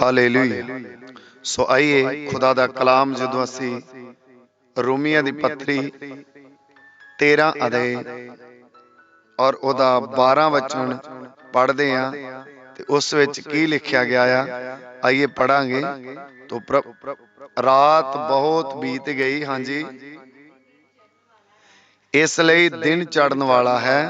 Hallelujah ਸੋ ਆਈਏ ਖੁਦਾ ਦਾ ਕਲਾਮ ਜਦੋਂ ਅਸੀਂ ਰੋਮੀਆਂ ਦੀ ਪੱਤਰੀ 13 ਅਧਿਆਇ ਔਰ ਉਹਦਾ 12 ਵਚਨ ਪੜ੍ਹਦੇ ਆ ਤੇ ਉਸ ਵਿੱਚ ਕੀ ਲਿਖਿਆ ਗਿਆ ਆ ਆਈਏ ਪੜਾਂਗੇ ਤੋ ਰਾਤ ਬਹੁਤ ਬੀਤ ਗਈ ਹਾਂਜੀ ਇਸ ਲਈ ਦਿਨ ਚੜਨ ਵਾਲਾ ਹੈ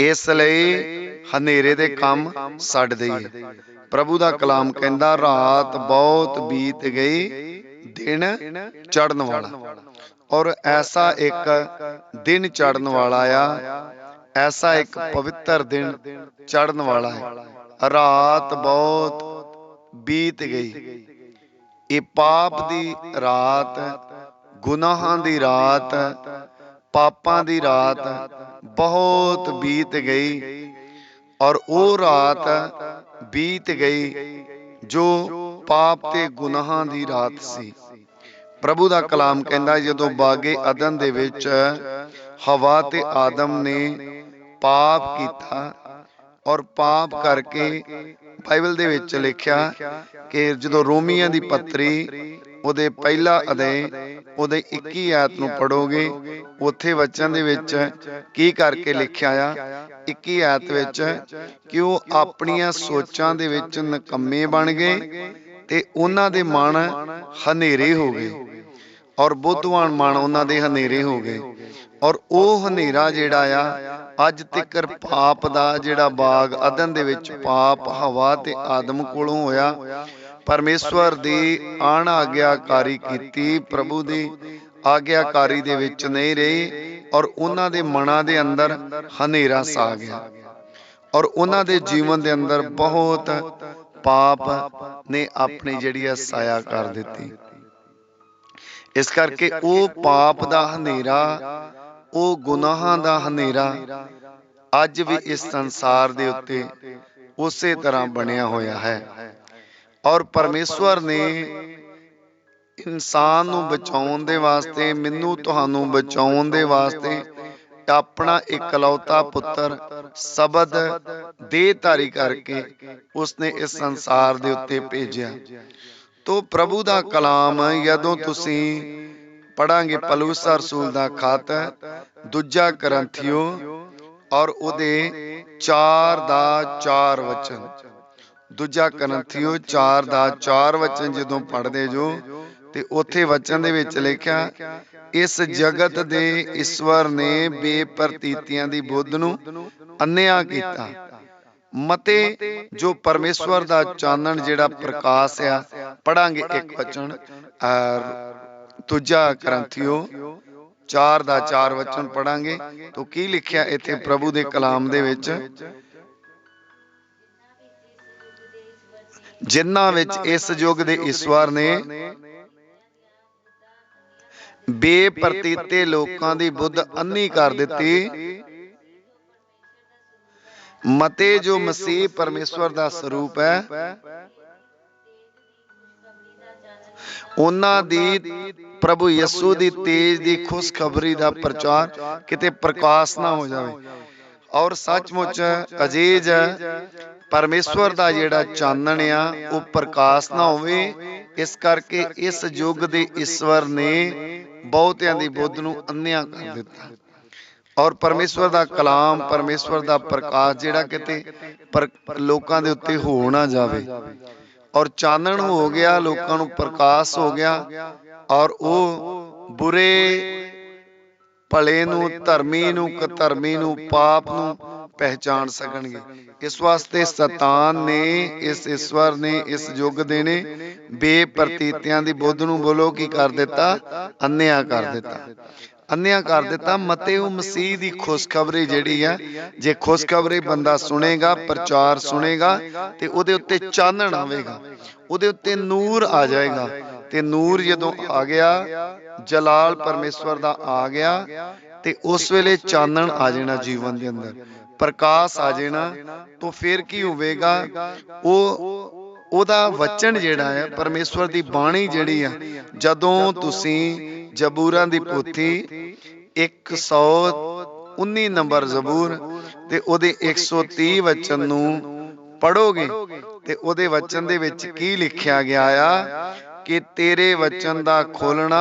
ਇਸ ਲਈ ਹਨੇਰੇ ਦੇ ਕੰਮ ਛੱਡ ਦਈਏ ਪ੍ਰਭੂ ਦਾ ਕਲਾਮ ਕਹਿੰਦਾ, ਰਾਤ ਬਹੁਤ ਬੀਤ ਗਈ, ਦਿਨ ਚੜਨ ਵਾਲਾ। ਔਰ ਐਸਾ ਇੱਕ ਦਿਨ ਚੜਨ ਵਾਲਾ ਆ, ਐਸਾ ਇੱਕ ਪਵਿੱਤਰ ਦਿਨ ਚੜਨ ਵਾਲਾ ਹੈ। ਰਾਤ ਬਹੁਤ ਬੀਤ ਗਈ। ਇਹ ਪਾਪ ਦੀ ਰਾਤ, ਗੁਨਾਹਾਂ ਦੀ ਰਾਤ, ਪਾਪਾਂ ਦੀ ਰਾਤ ਬਹੁਤ ਬੀਤ ਗਈ। ਔਰ ਉਹ ਰਾਤ ਬੀਤ ਗਈ ਜੋ ਪਾਪ ਤੇ ਗੁਨਾਹਾਂ ਦੀ ਰਾਤ ਸੀ। ਪ੍ਰਭੂ ਦਾ ਕਲਾਮ ਕਹਿੰਦਾ ਜਦੋਂ ਬਾਗੇ ਅਦਨ ਦੇ ਵਿੱਚ ਹਵਾ ਤੇ ਆਦਮ ਨੇ ਪਾਪ ਕੀਤਾ ਔਰ ਪਾਪ ਕਰਕੇ ਬਾਈਬਲ ਦੇ ਵਿੱਚ ਲਿਖਿਆ ਕਿ ਜਦੋਂ ਰੋਮੀਆਂ ਦੀ ਪੱਤਰੀ ਉਹਦੇ ਪਹਿਲਾ ਅਧਿਆਇ ਉਹਦੇ 21 ਆਇਤ ਨੂੰ ਪੜੋਗੇ ਉੱਥੇ ਵਚਨ ਦੇ ਵਿੱਚ ਕੀ ਕਰਕੇ ਲਿਖਿਆ ਆ? 21 ਆਇਤ ਵਿੱਚ ਕਿ ਉਹ ਆਪਣੀਆਂ ਸੋਚਾਂ ਦੇ ਵਿੱਚ ਨਕੰਮੇ ਬਣ ਗਏ ਤੇ ਉਹਨਾਂ ਦੇ ਮਨ ਹਨੇਰੇ ਹੋ ਗਏ ਔਰ ਬੁੱਧਵਾਨ ਮਨ ਉਹਨਾਂ ਦੇ ਹਨੇਰੇ ਹੋ ਗਏ ਔਰ ਉਹ ਹਨੇਰਾ ਜਿਹੜਾ ਆ, ਅੱਜ ਤੱਕਰ ਪਾਪ ਦਾ ਜਿਹੜਾ ਬਾਗ ਅਦਨ ਦੇ ਵਿੱਚ ਪਾਪ ਹਵਾ ਤੇ ਆਦਮ ਕੋਲੋਂ ਹੋਇਆ ਪਰਮੇਸ਼ਵਰ ਦੀ ਆਣ ਆਗਿਆਕਾਰੀ ਕੀਤੀ ਪ੍ਰਭੂ ਦੀ ਆਗਿਆਕਾਰੀ ਦੇ ਵਿੱਚ ਨਹੀਂ ਰਹੀ ਔਰ ਉਹਨਾਂ ਦੇ ਮਨਾਂ ਦੇ ਅੰਦਰ ਹਨੇਰਾ ਸਾ ਗਿਆ। ਔਰ ਉਹਨਾਂ ਦੇ ਜੀਵਨ ਦੇ ਅੰਦਰ ਬਹੁਤ ਪਾਪ ਨੇ ਆਪਣੀ ਜਿਹੜੀ ਆ ਸਾਇਆ ਕਰ ਦਿੱਤੀ। ਇਸ ਕਰਕੇ ਉਹ ਪਾਪ ਦਾ ਹਨੇਰਾ ਉਹ ਗੁਨਾਹਾਂ ਦਾ ਹਨੇਰਾ ਅੱਜ ਵੀ ਇਸ ਸੰਸਾਰ ਦੇ ਉੱਤੇ ਉਸੇ ਤਰ੍ਹਾਂ ਬਣਿਆ ਹੋਇਆ ਹੈ। ਔਰ ਪਰਮੇਸ਼ਵਰ ਨੇ ਇਨਸਾਨ ਨੂੰ ਬਚਾਉਣ ਦੇ ਵਾਸਤੇ ਮੈਨੂੰ ਤੁਹਾਨੂੰ ਬਚਾਉਣ ਦੇ ਵਾਸਤੇ ਆਪਣਾ ਇਕਲੌਤਾ ਪੁੱਤਰ ਸ਼ਬਦ ਦੇਹਧਾਰੀ ਕਰਕੇ ਉਸਨੇ ਇਸ ਸੰਸਾਰ ਦੇ ਉੱਤੇ ਭੇਜਿਆ। ਤੋ ਪ੍ਰਭੂ ਦਾ ਕਲਾਮ ਜਦੋਂ ਤੁਸੀਂ ਪੜਾਂਗੇ ਪਲੂਸ ਰਸੂਲ ਦਾ ਖਤ ਦੂਜਾ ਕਰੰਥਿਓ ਔਰ ਉਹਦੇ 4 ਦਾ 4 ਵਚਨ। ਦੂਜਾ ਕਰੰਥਿਓ 4 ਦਾ 4 ਵਚਨ ਜਦੋਂ ਪੜਦੇ ਜੋ, ਤੇ ਉੱਥੇ ਵਚਨ ਦੇ ਵਿੱਚ ਲਿਖਿਆ, ਇਸ ਜਗਤ ਦੇ ਈਸ਼ਵਰ ਨੇ ਬੇਪਰਤੀਤੀਆਂ ਦੀ ਬੁੱਧ ਨੂੰ ਅੰਨਿਆ ਕੀਤਾ। ਮਤੇ ਜੋ ਪਰਮੇਸ਼ਵਰ ਦਾ ਚਾਨਣ ਜਿਹੜਾ ਪ੍ਰਕਾਸ਼ ਆ ਪੜਾਂਗੇ ਇੱਕ ਵਚਨ ਦੂਜਾ ਕਰੰਥਿਓ 4 ਦਾ 4 ਵਚਨ ਪੜਾਂਗੇ ਤੋਂ ਕੀ ਲਿਖਿਆ ਇੱਥੇ ਪ੍ਰਭੂ ਦੇ ਕਲਾਮ ਦੇ ਵਿੱਚ? ਜਿਨ੍ਹਾਂ ਵਿੱਚ ਇਸ ਯੁੱਗ ਦੇ ਈਸ਼ਵਰ ਨੇ ਬੇਪਰਤੀਤੇ ਲੋਕਾਂ ਦੀ ਬੁੱਧ ਅੰਨੀ ਕਰ ਦਿੱਤੀ। ਮਤੇ ਜੋ ਮਸੀਹ ਪਰਮੇਸ਼ਵਰ ਦਾ ਸਰੂਪ ਹੈ। ਉਹਨਾਂ ਦੀ ਪ੍ਰਭੂ ਯਿਸੂ ਦੀ ਤੇਜ ਦੀ ਖੁਸ਼ਖਬਰੀ ਦਾ ਪ੍ਰਚਾਰ ਕਿਤੇ ਪ੍ਰਕਾਸ਼ ਨਾ ਹੋ ਜਾਵੇ। ਔਰ ਸੱਚਮੁੱਚ ਅਜੀਜ਼ ਪਰਮੇਸ਼ਵਰ ਦਾ ਜਿਹੜਾ ਚਾਨਣ ਆ, ਉਹ ਪ੍ਰਕਾਸ਼ ਨਾ ਹੋਵੇ। ਇਸ ਕਰਕੇ ਇਸ ਯੁੱਗ ਦੇ ਈਸ਼ਵਰ ਨੇ ਬਹੁਤਿਆਂ ਦੀ ਬੁੱਧ ਨੂੰ ਅੰਨਿਆ ਕਰ ਦਿੱਤਾ। ਔਰ ਪਰਮੇਸ਼ਵਰ ਦਾ ਕਲਾਮ, ਪਰਮੇਸ਼ਵਰ ਦਾ ਪ੍ਰਕਾਸ਼ ਜਿਹੜਾ ਕਿਤੇ ਲੋਕਾਂ ਦੇ ਉੱਤੇ ਹੋ ਨਾ ਜਾਵੇ। ਔਰ ਚਾਨਣ ਹੋ ਗਿਆ, ਲੋਕਾਂ ਨੂੰ ਪ੍ਰਕਾਸ਼ ਹੋ ਗਿਆ। ਔਰ ਉਹ ਬੁਰੇ ਭਲੇ ਨੂੰ, ਧਰਮੀ ਨੂੰ ਕਧਰਮੀ ਨੂੰ, ਪਾਪ ਨੂੰ ਪਹਿਚਾਨ ਸਕਣਗੇ। ਇਸ ਵਾਸਤੇ ਸਤਾਨ ਨੇ, ਇਸ ਈਸ਼ਵਰ ਨੇ, ਇਸ ਯੁੱਗ ਦੇ ਨੇ ਬੇਪਰਤੀਤਿਆਂ ਦੀ ਬੁੱਧ ਨੂੰ ਬੋਲੋ, ਕੀ ਕਰ ਦਿੱਤਾ? ਅੰਨਿਆ ਕਰ ਦਿੱਤਾ। ਅੰਨਿਆ ਕਰ ਦਿੱਤਾ। ਮਤੇ ਉਹ ਮਸੀਹ ਦੀ ਖੁਸ਼ਖਬਰੀ ਜਿਹੜੀ ਆ, ਜੇ ਖੁਸ਼ਖਬਰੀ ਬੰਦਾ ਸੁਣੇਗਾ, ਪ੍ਰਚਾਰ ਸੁਣੇਗਾ, ਤੇ ਉਹਦੇ ਉੱਤੇ ਚਾਨਣ ਆਵੇਗਾ। ਉਹਦੇ ਉੱਤੇ ਨੂਰ ਆ ਜਾਏਗਾ। ਤੇ ਨੂਰ ਜਦੋਂ ਆ ਗਿਆ, ਜਲਾਲ ਪਰਮੇਸ਼ਵਰ ਦਾ ਆ ਗਿਆ ਤੇ ਉਸ ਵੇਲੇ ਚਾਨਣ ਆ ਜਾਣਾ ਜੀਵਨ ਦੇ ਅੰਦਰ। ਪ੍ਰਕਾਸ਼ ਆ ਜਾਣਾ, ਤਾਂ ਫਿਰ ਕੀ ਹੋਵੇਗਾ? ਉਹ, ਉਹਦਾ ਵਚਨ ਜਿਹੜਾ ਹੈ, ਪਰਮੇਸ਼ਵਰ ਦੀ ਬਾਣੀ ਜਿਹੜੀ ਆ, ਜਦੋਂ ਤੁਸੀਂ ਜ਼ਬੂਰਾਂ ਦੀ ਪੋਥੀ 119 ਨੰਬਰ ਜ਼ਬੂਰ ਤੇ ਉਹਦੇ 130 ਵਚਨ ਨੂੰ ਪੜੋਗੇ ਤੇ ਉਹਦੇ ਵਚਨ ਦੇ ਵਿੱਚ ਕੀ ਲਿਖਿਆ ਗਿਆ ਆ? ਕਿ ਤੇਰੇ ਵਚਨ ਦਾ ਖੋਲਣਾ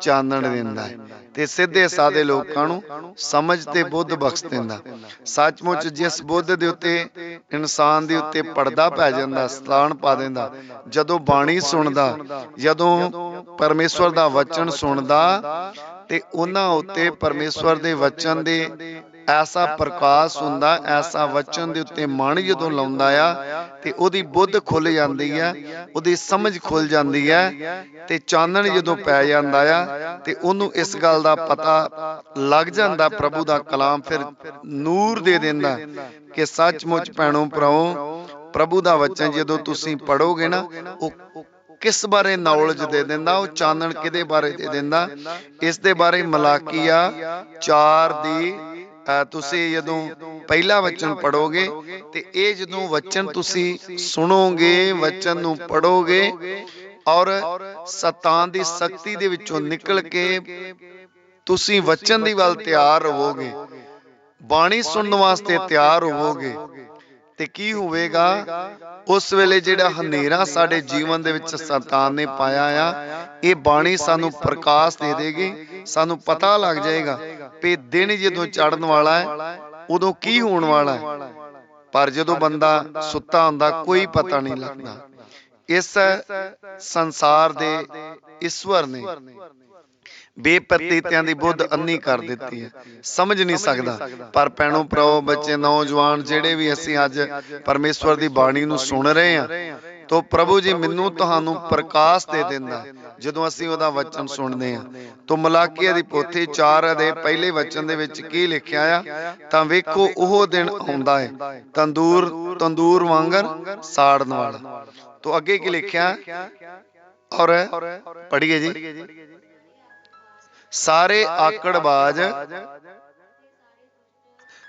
ਚਾਨਣ ਦਿੰਦਾ ਹੈ ਤੇ ਸਿੱਧੇ ਸਾਦੇ ਲੋਕਾਂ ਨੂੰ ਸਮਝ ਤੇ ਬੁੱਧ ਬਖਸ਼ ਦਿੰਦਾ ਸੱਚਮੁੱਚ ਜਿਸ ਬੁੱਧ ਦੇ ਉੱਤੇ ਇਨਸਾਨ ਦੇ ਉੱਤੇ ਪਰਦਾ ਪੈ ਜਾਂਦਾ ਸਤਾਨ ਪਾ ਦਿੰਦਾ, ਜਦੋਂ ਬਾਣੀ ਸੁਣਦਾ, ਜਦੋਂ ਪਰਮੇਸ਼ਵਰ ਦਾ ਵਚਨ ਸੁਣਦਾ ਤੇ ਉਹਨਾਂ ਉੱਤੇ ਪਰਮੇਸ਼ਵਰ ਦੇ ਵਚਨ ਦੇ ਐਸਾ ਪ੍ਰਕਾਸ਼ ਹੁੰਦਾ ਐਸਾ ਵਚਨ ਦੇ ਉੱਤੇ ਮਨ ਜਦੋਂ ਲਾਉਂਦਾ ਆ ਤੇ ਉਹਦੀ ਬੁੱਧ ਖੁੱਲ ਜਾਂਦੀ ਆ ਉਹਦੀ ਸਮਝ ਖੁੱਲ ਜਾਂਦੀ ਆ ਤੇ ਚਾਨਣ ਜਦੋਂ ਪੈ ਜਾਂਦਾ ਆ ਤੇ ਉਹਨੂੰ ਇਸ ਗੱਲ ਦਾ ਪਤਾ ਲੱਗ ਜਾਂਦਾ ਪ੍ਰਭੂ ਦਾ ਕਲਾਮ ਫਿਰ ਨੂਰ ਦੇ ਦਿੰਦਾ ਕਿ ਸੱਚਮੁੱਚ ਭੈਣੋ ਭਰਾਓ ਪ੍ਰਭੂ ਦਾ ਵਚਨ ਜਦੋਂ ਤੁਸੀਂ ਪੜੋਗੇ ਨਾ ਉਹ ਕਿਸ ਬਾਰੇ ਨੌਲੇਜ ਦੇ ਦਿੰਦਾ ਉਹ ਚਾਨਣ ਕਿਹਦੇ ਬਾਰੇ ਦੇ ਦਿੰਦਾ? ਇਸ ਦੇ ਬਾਰੇ ਮਲਾਕੀਆ 4 ਦੀ ਤੁਸੀਂ ਜਦੋਂ ਪਹਿਲਾ ਵਚਨ ਪੜੋਗੇ ਤੇ ਇਹ ਜਦੋਂ ਵਚਨ ਤੁਸੀਂ ਸੁਣੋਗੇ, ਵਚਨ ਨੂੰ ਪੜੋਗੇ ਔਰ ਸਤਾਨ ਦੀ ਸ਼ਕਤੀ ਦੇ ਵਿੱਚੋਂ ਨਿਕਲ ਕੇ ਤੁਸੀਂ ਵਚਨ ਦੀ ਵੱਲ ਤਿਆਰ ਹੋਵੋਗੇ, ਬਾਣੀ ਸੁਣਨ ਵਾਸਤੇ ਤਿਆਰ ਹੋਵੋਗੇ, ਤੇ ਕੀ ਹੋਵੇਗਾ? ਉਸ ਵੇਲੇ ਜਿਹੜਾ ਹਨੇਰਾ ਸਾਡੇ ਜੀਵਨ ਦੇ ਵਿੱਚ ਸਤਾਨ ਨੇ ਪਾਇਆ ਆ, ਇਹ ਬਾਣੀ ਸਾਨੂੰ ਪ੍ਰਕਾਸ਼ ਦੇ ਦੇਗੀ, ਸਾਨੂੰ ਪਤਾ ਲੱਗ ਜਾਏਗਾ ਕਿ ਦਿਨ ਜਦੋਂ ਚੜਨ ਵਾਲਾ ਹੈ, ਉਦੋਂ ਕੀ ਹੋਣ ਵਾਲਾ ਹੈ? ਪਰ ਜਦੋਂ ਬੰਦਾ ਸੁੱਤਾ ਹੁੰਦਾ, ਕੋਈ ਪਤਾ ਨਹੀਂ ਲੱਗਦਾ। ਇਸ ਸੰਸਾਰ ਦੇ ਈਸ਼ਵਰ ਨੇ ਬੇਪਤੀਤਿਆਂ ਦੀ ਬੁੱਧ ਅੰਨੀ ਕਰ ਦਿੱਤੀ ਹੈ। ਸਮਝ ਨਹੀਂ ਸਕਦਾ। ਪਰ ਪੈਣੋ ਪ੍ਰੋ ਬੱਚੇ, ਨੌਜਵਾਨ, ਜਿਹੜੇ ਵੀ ਅਸੀਂ ਅੱਜ ਪਰਮੇਸ਼ਵਰ ਦੀ ਬਾਣੀ ਨੂੰ ਸੁਣ ਰਹੇ ਹਾਂ ਤੋ ਪ੍ਰਭੂ ਜੀ ਮੈਨੂੰ ਤੁਹਾਨੂੰ ਪ੍ਰਕਾਸ਼ ਦੇ ਦਿੰਦਾ। ਜਦੋਂ ਅਸੀਂ ਉਹਦਾ ਵਚਨ ਸੁਣਦੇ ਹਾਂ। ਤੋ ਮਲਾਕੀਆ ਦੀ ਪੋਥੀ 4 ਦੇ ਪਹਿਲੇ ਵਚਨ ਦੇ ਵਿੱਚ ਕੀ ਲਿਖਿਆ ਆ? ਤਾਂ ਵੇਖੋ ਉਹ ਦਿਨ ਆਉਂਦਾ ਹੈ। ਤੰਦੂਰ ਤੰਦੂਰ ਵਾਂਗਰ ਸਾੜਨ ਵਾਲਾ। ਤੋ ਅੱਗੇ ਕੀ ਲਿਖਿਆ? ਔਰ ਪੜ੍ਹੀਏ ਜੀ। ਸਾਰੇ ਆਕੜਬਾਜ਼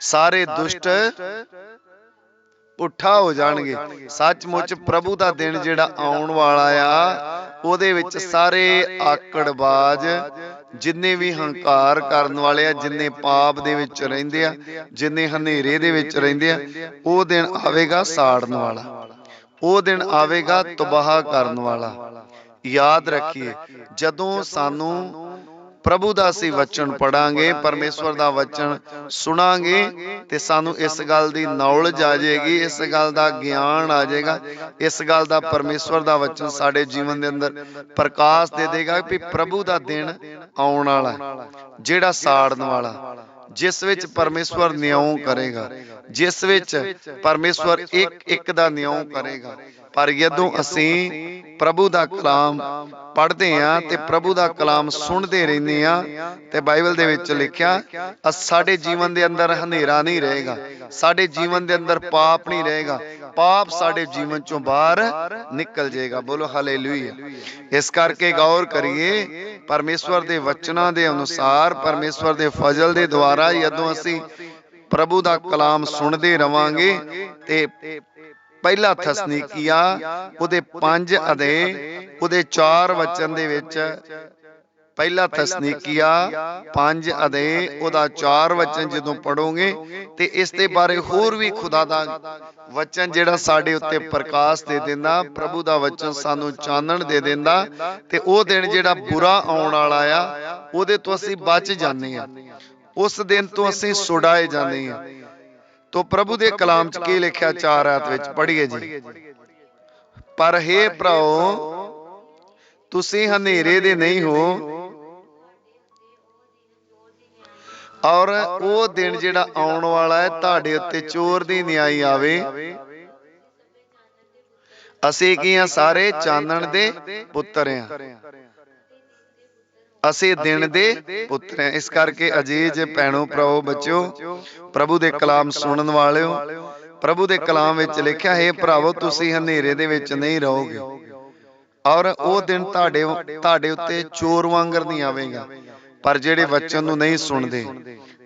ਸਾਰੇ ਦੁਸ਼ਟ ਪੁੱਠਾ ਹੋ ਜਾਣਗੇ। ਸੱਚਮੁੱਚ ਪ੍ਰਭੂ ਦਾ ਦਿਨ ਜਿਹੜਾ ਆਉਣ ਵਾਲਾ ਆ, ਉਹਦੇ ਵਿੱਚ ਸਾਰੇ ਆਕੜਬਾਜ਼, ਜਿੰਨੇ ਵੀ ਹੰਕਾਰ ਕਰਨ ਵਾਲੇ ਆ, ਜਿੰਨੇ ਪਾਪ ਦੇ ਵਿੱਚ ਰਹਿੰਦੇ ਆ, ਜਿੰਨੇ ਹਨੇਰੇ ਦੇ ਵਿੱਚ ਰਹਿੰਦੇ ਆ, ਉਹ ਦਿਨ ਆਵੇਗਾ ਸਾੜਨ ਵਾਲਾ। ਉਹ ਦਿਨ ਆਵੇਗਾ ਤਬਾਹ ਕਰਨ ਵਾਲਾ। ਯਾਦ ਰੱਖੀਏ, ਜਦੋਂ ਸਾਨੂੰ ਪ੍ਰਭੂ ਦਾ ਅਸੀਂ ਵਚਨ ਪੜਾਂਗੇ, ਪਰਮੇਸ਼ਵਰ ਦਾ ਵਚਨ ਸੁਣਾਂਗੇ ਤੇ ਸਾਨੂੰ ਇਸ ਗੱਲ ਦੀ ਨੌਲੇਜ ਆ ਜਾਏਗੀ, ਇਸ ਗੱਲ ਦਾ ਗਿਆਨ ਆ ਜਾਏਗਾ, ਇਸ ਗੱਲ ਦਾ ਪਰਮੇਸ਼ਵਰ ਦਾ ਵਚਨ ਸਾਡੇ ਜੀਵਨ ਦੇ ਅੰਦਰ ਪ੍ਰਕਾਸ਼ ਦੇ ਦੇਗਾ ਕਿ ਪ੍ਰਭੂ ਦਾ ਦਿਨ ਆਉਣ ਵਾਲਾ ਜਿਹੜਾ ਸਾੜਨ ਵਾਲਾ ਜਿਸ ਵਿੱਚ ਪਰਮੇਸ਼ਵਰ ਨਿਆਂ ਕਰੇਗਾ, ਜਿਸ ਵਿੱਚ ਪਰਮੇਸ਼ਵਰ ਇੱਕ ਇੱਕ ਦਾ ਨਿਆਂ ਕਰੇਗਾ। ਪਰ ਜਦੋਂ ਅਸੀਂ ਪ੍ਰਭੂ ਦਾ ਕਲਾਮ ਪੜ੍ਹਦੇ ਆਂ ਤੇ ਪ੍ਰਭੂ ਦਾ ਕਲਾਮ ਸੁਣਦੇ ਰਹਿੰਦੇ ਆਂ ਤੇ ਬਾਈਬਲ ਦੇ ਵਿੱਚ ਲਿਖਿਆ ਸਾਡੇ ਜੀਵਨ ਦੇ ਅੰਦਰ ਹਨੇਰਾ ਨਹੀਂ ਰਹੇਗਾ, ਸਾਡੇ ਜੀਵਨ ਦੇ ਅੰਦਰ ਪਾਪ ਨਹੀਂ ਰਹੇਗਾ, ਪਾਪ ਸਾਡੇ ਜੀਵਨ ਚੋਂ ਬਾਹਰ ਨਿਕਲ ਜਾਏਗਾ। ਬੋਲੋ ਹਾਲੇਲੂਇਆ। ਇਸ ਕਰਕੇ ਗੌਰ ਕਰੀਏ, ਪਰਮੇਸ਼ਵਰ ਦੇ ਵਚਨਾਂ ਦੇ ਅਨੁਸਾਰ, ਪਰਮੇਸ਼ਵਰ ਦੇ ਫਜ਼ਲ ਦੇ ਦੁਆਰਾ ਜਦੋਂ ਅਸੀਂ ਪ੍ਰਭੂ ਦਾ ਕਲਾਮ ਸੁਣਦੇ ਰਵਾਂਗੇ ਤੇ ਪਹਿਲਾ ਥਸਨੀਕੀਆ ਉਹਦੇ 5 ਅਦੇ ਉਹਦੇ 4 ਵਚਨ ਦੇ ਵਿੱਚ ਪਹਿਲਾ ਥਸਨੀਕੀਆ 5 ਅਦੇ ਉਹਦਾ 4 ਵਚਨ ਜਦੋਂ ਪੜੋਗੇ ਤੇ ਇਸ ਦੇ ਬਾਰੇ ਹੋਰ ਵੀ ਖੁਦਾ ਦਾ ਵਚਨ ਜਿਹੜਾ ਸਾਡੇ ਉੱਤੇ ਪ੍ਰਕਾਸ਼ ਦੇ ਦਿੰਦਾ ਪ੍ਰਭੂ ਦਾ ਵਚਨ ਸਾਨੂੰ ਚਾਨਣ ਦੇ ਦਿੰਦਾ ਤੇ ਉਹ ਦਿਨ ਜਿਹੜਾ ਬੁਰਾ ਆਉਣ ਵਾਲਾ ਆ ਉਹਦੇ ਤੋਂ ਅਸੀਂ ਬਚ ਜਾਂਦੇ ਆ। ਉਸ ਦਿਨ ਤੋਂ ਅਸੀਂ ਛੁਡਾਏ ਜਾਂਦੇ ਆ। ਤੋ ਪ੍ਰਭੂ ਦੇ ਕਲਾਮ ਚ ਕੀ ਲਿਖਿਆ ਚਾਰ ਆਇਤ ਵਿੱਚ? ਪੜ੍ਹੀਏ ਜੀ। ਪਰ हे ਭਰਾਓ ਤੁਸੀਂ ਹਨੇਰੇ ਦੇ ਨਹੀਂ ਹੋ। ਔਰ ਉਹ ਦਿਨ ਜਿਹੜਾ ਆਉਣ ਵਾਲਾ ਹੈ ਤੁਹਾਡੇ ਉੱਤੇ ਚੋਰ ਦੀ ਨਿਆਈ ਆਵੇ। ਅਸੀਂ ਕੀ ਆ ਸਾਰੇ ਚਾਨਣ ਦੇ ਪੁੱਤਰ ਆ। ਅਸੀਂ ਦਿਨ ਦੇ ਪੁੱਤਰ ਹਾਂ। ਇਸ ਕਰਕੇ ਅਜੀਜ਼ ਭੈਣੋ ਭਰਾਓ ਬੱਚਿਓ ਪ੍ਰਭੂ ਦੇ ਕਲਾਮ ਸੁਣਨ ਵਾਲਿਓ ਪ੍ਰਭੂ ਦੇ ਕਲਾਮ ਵਿੱਚ ਲਿਖਿਆ ਹੈ ਭਰਾਵੋ ਤੁਸੀਂ ਹਨੇਰੇ ਦੇ ਵਿੱਚ ਨਹੀਂ ਰਹੋਗੇ। ਔਰ ਉਹ ਦਿਨ ਤੁਹਾਡੇ ਤੁਹਾਡੇ ਉੱਤੇ ਚੋਰ ਵਾਂਗਰ ਨਹੀਂ ਆਵੇਗਾ। ਪਰ ਜਿਹੜੇ ਵਚਨ ਨੂੰ ਨਹੀਂ ਸੁਣਦੇ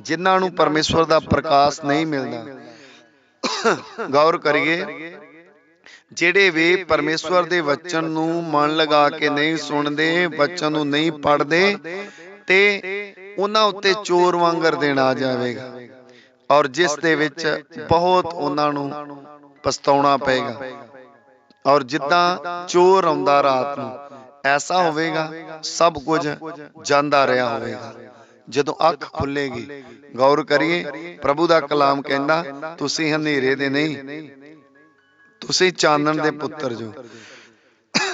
ਜਿਨ੍ਹਾਂ ਨੂੰ ਪਰਮੇਸ਼ਵਰ ਦਾ ਪ੍ਰਕਾਸ਼ ਨਹੀਂ ਮਿਲਦਾ। ਗੌਰ ਕਰੀਏ ਜਿਹੜੇ ਵੀ ਪਰਮੇਸ਼ਵਰ ਦੇ ਵਚਨ ਨੂੰ ਮਨ ਲਗਾ ਕੇ ਨਹੀਂ ਸੁਣਦੇ ਵਚਨ ਨੂੰ ਨਹੀਂ ਪੜ੍ਹਦੇ ਤੇ ਉਹਨਾਂ ਉੱਤੇ ਚੋਰ ਵਾਂਗਰ ਦੇਣਾ ਜਾਵੇਗਾ। ਔਰ ਜਿਸ ਦੇ ਵਿੱਚ ਬਹੁਤ ਉਹਨਾਂ ਨੂੰ ਪਛਤਾਉਣਾ ਪਏਗਾ। ਔਰ ਜਿੱਦਾਂ ਚੋਰ ਆਉਂਦਾ ਰਾਤ ਨੂੰ ਐਸਾ ਹੋਵੇਗਾ ਸਭ ਕੁਝ ਜਾਂਦਾ ਰਿਹਾ ਹੋਵੇਗਾ। ਜਦੋਂ ਅੱਖ ਖੁੱਲੇਗੀ ਗੌਰ ਕਰੀਏ ਪ੍ਰਭੂ ਦਾ ਕਲਾਮ ਕਹਿੰਦਾ ਤੁਸੀਂ ਹਨੇਰੇ ਦੇ ਨਹੀਂ ਤੁਸੀਂ ਚਾਨਣ ਦੇ ਪੁੱਤਰ ਜੋ।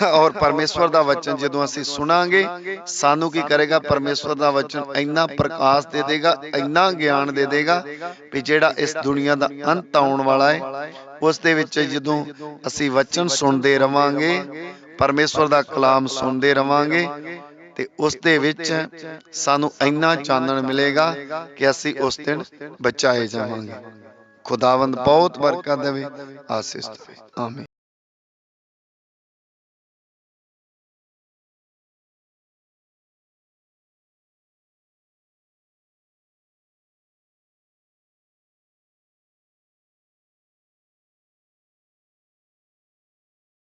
ਔਰ ਪਰਮੇਸ਼ਵਰ ਦਾ ਵਚਨ ਜਦੋਂ ਅਸੀਂ ਸੁਣਾਂਗੇ, ਸਾਨੂੰ ਕੀ ਕਰੇਗਾ? ਪਰਮੇਸ਼ਵਰ ਦਾ ਵਚਨ ਇੰਨਾ ਪ੍ਰਕਾਸ਼ ਦੇ ਦੇਗਾ, ਇੰਨਾ ਗਿਆਨ ਦੇ ਦੇਗਾ ਵੀ ਜਿਹੜਾ ਇਸ ਦੁਨੀਆ ਦਾ ਅੰਤ ਆਉਣ ਵਾਲਾ ਹੈ, ਉਸ ਦੇ ਵਿੱਚ ਜਦੋਂ ਅਸੀਂ ਵਚਨ ਸੁਣਦੇ ਰਵਾਂਗੇ, ਪਰਮੇਸ਼ਵਰ ਦਾ ਕਲਾਮ ਸੁਣਦੇ ਰਵਾਂਗੇ, ਤੇ ਉਸ ਦੇ ਵਿੱਚ ਸਾਨੂੰ ਇੰਨਾ ਚਾਨਣ ਮਿਲੇਗਾ ਕਿ ਅਸੀਂ ਉਸ ਦਿਨ ਬਚਾਏ ਜਾਵਾਂਗੇ। ਖੁਦਾਵੰਦ ਬਹੁਤ ਬਰਕਤ ਦੇਵੇ ਆਸੀਸ ਦੇਵੇ। ਆਮੀਨ।